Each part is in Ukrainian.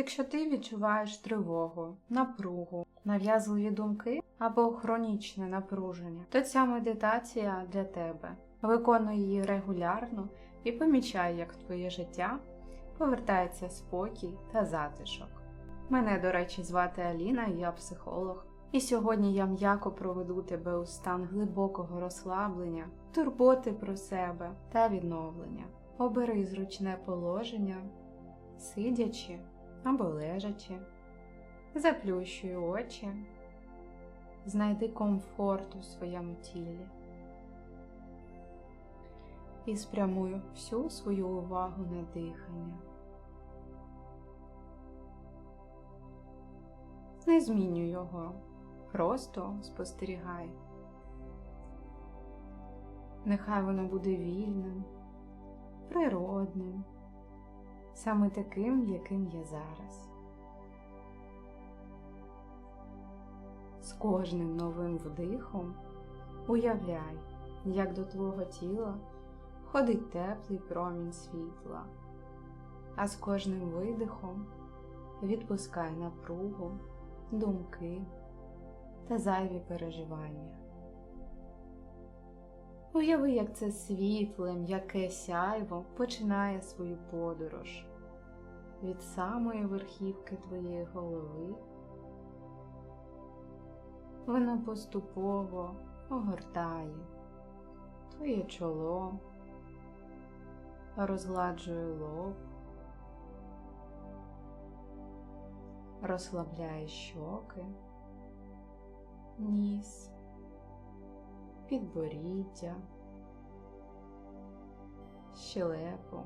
Якщо ти відчуваєш тривогу, напругу, нав'язливі думки або хронічне напруження, то ця медитація для тебе. Виконуй її регулярно і помічай, як твоє життя повертається спокій та затишок. Мене, до речі, звати Аліна, я психолог. І сьогодні я м'яко проведу тебе у стан глибокого розслаблення, турботи про себе та відновлення. Обери зручне положення, сидячи або лежачи, заплющуй очі, знайди комфорт у своєму тілі. І спрямуй всю свою увагу на дихання. Не змінюй його, просто спостерігай. Нехай воно буде вільним, природним, саме таким, яким є зараз. З кожним новим вдихом уявляй, як до твого тіла входить теплий промінь світла, а з кожним видихом відпускай напругу, думки та зайві переживання. Уяви, як це світле, м'яке сяйво починає свою подорож від самої верхівки твоєї голови. Воно поступово огортає твоє чоло, розгладжує лоб, розслабляє щоки, ніс, підборіддя, щелепу.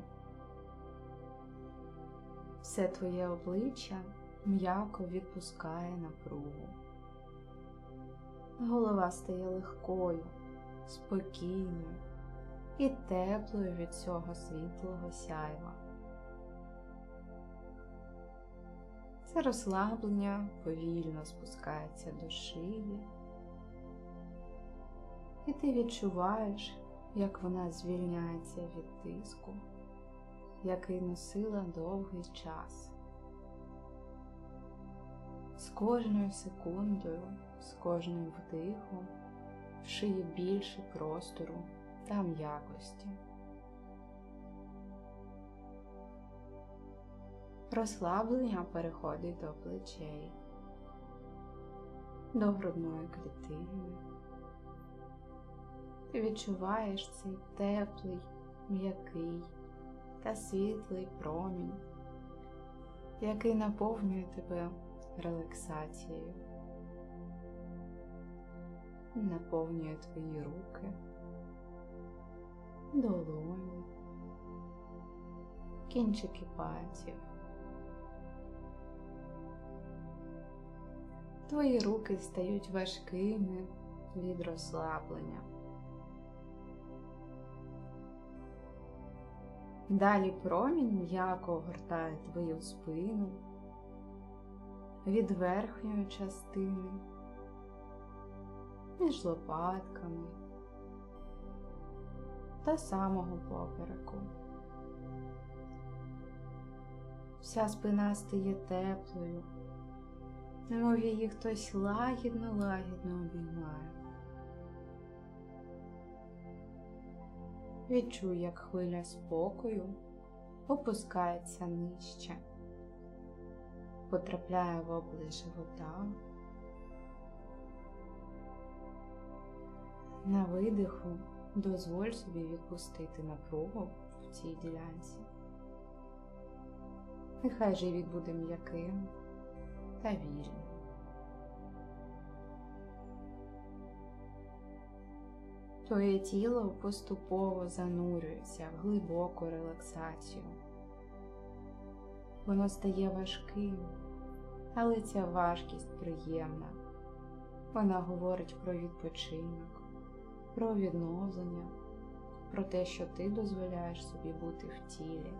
Все твоє обличчя м'яко відпускає напругу. Голова стає легкою, спокійною і теплою від цього світлого сяйва. Це розслаблення повільно спускається до шиї, і ти відчуваєш, як вона звільняється від тиску, який носила довгий час. З кожною секундою, з кожним вдихом в шиї більше простору та м'якості. Розслаблення переходить до плечей, до грудної клітини. Ти відчуваєш цей теплий, м'який та світлий промінь, який наповнює тебе релаксацією, наповнює твої руки, долоні, кінчики пальців. Твої руки стають важкими від розслаблення. Далі промінь м'яко огортає твою спину від верхньої частини, між лопатками та самого попереку. Вся спина стає теплою, немов її хтось лагідно-лагідно обіймає. Відчуй, як хвиля спокою опускається нижче, потрапляє в облич живота. На видиху дозволь собі відпустити напругу в цій ділянці. Нехай живіт буде м'яким та вільним. Твоє тіло поступово занурюється в глибоку релаксацію. Воно стає важким, але ця важкість приємна. Вона говорить про відпочинок, про відновлення, про те, що ти дозволяєш собі бути в тілі,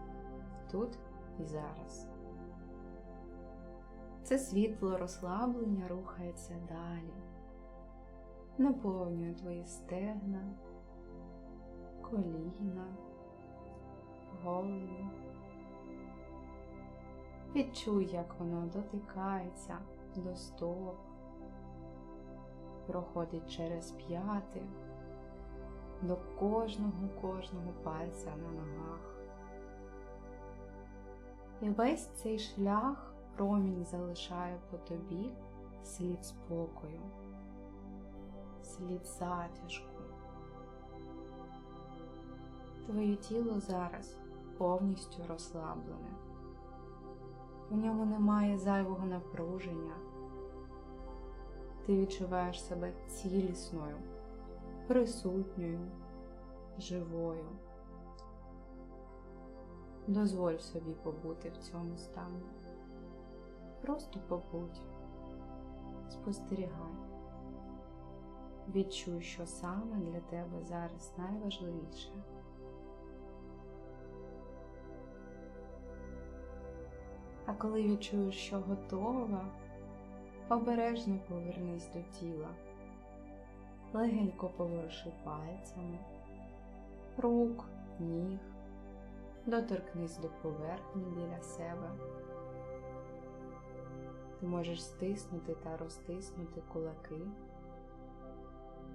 тут і зараз. Це світло розслаблення рухається далі наповнює твої стегна, коліна, голову, Відчуй, як воно дотикається до стоп, проходить через п'яти, до кожного кожного пальця на ногах. І весь цей шлях промінь залишає по тобі слід спокою, слід затяжку. Твоє тіло зараз повністю розслаблене. У ньому немає зайвого напруження. Ти відчуваєш себе цілісною, присутньою, живою. Дозволь собі побути в цьому стані. Просто побудь, спостерігай. Відчуй, що саме для тебе зараз найважливіше. А коли відчуєш, що готова, обережно повернись до тіла, легенько поворуши пальцями, рук, ніг, доторкнись до поверхні біля себе. Ти можеш стиснути та розтиснути кулаки.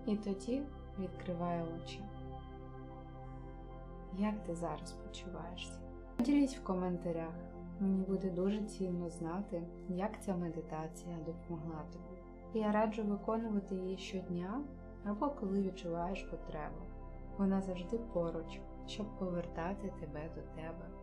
І тоді відкривай очі. Як ти зараз почуваєшся? Поділіть в коментарях. Мені буде дуже цінно знати, як ця медитація допомогла тобі. Я раджу виконувати її щодня або коли відчуваєш потребу. Вона завжди поруч, щоб повертати тебе до тебе.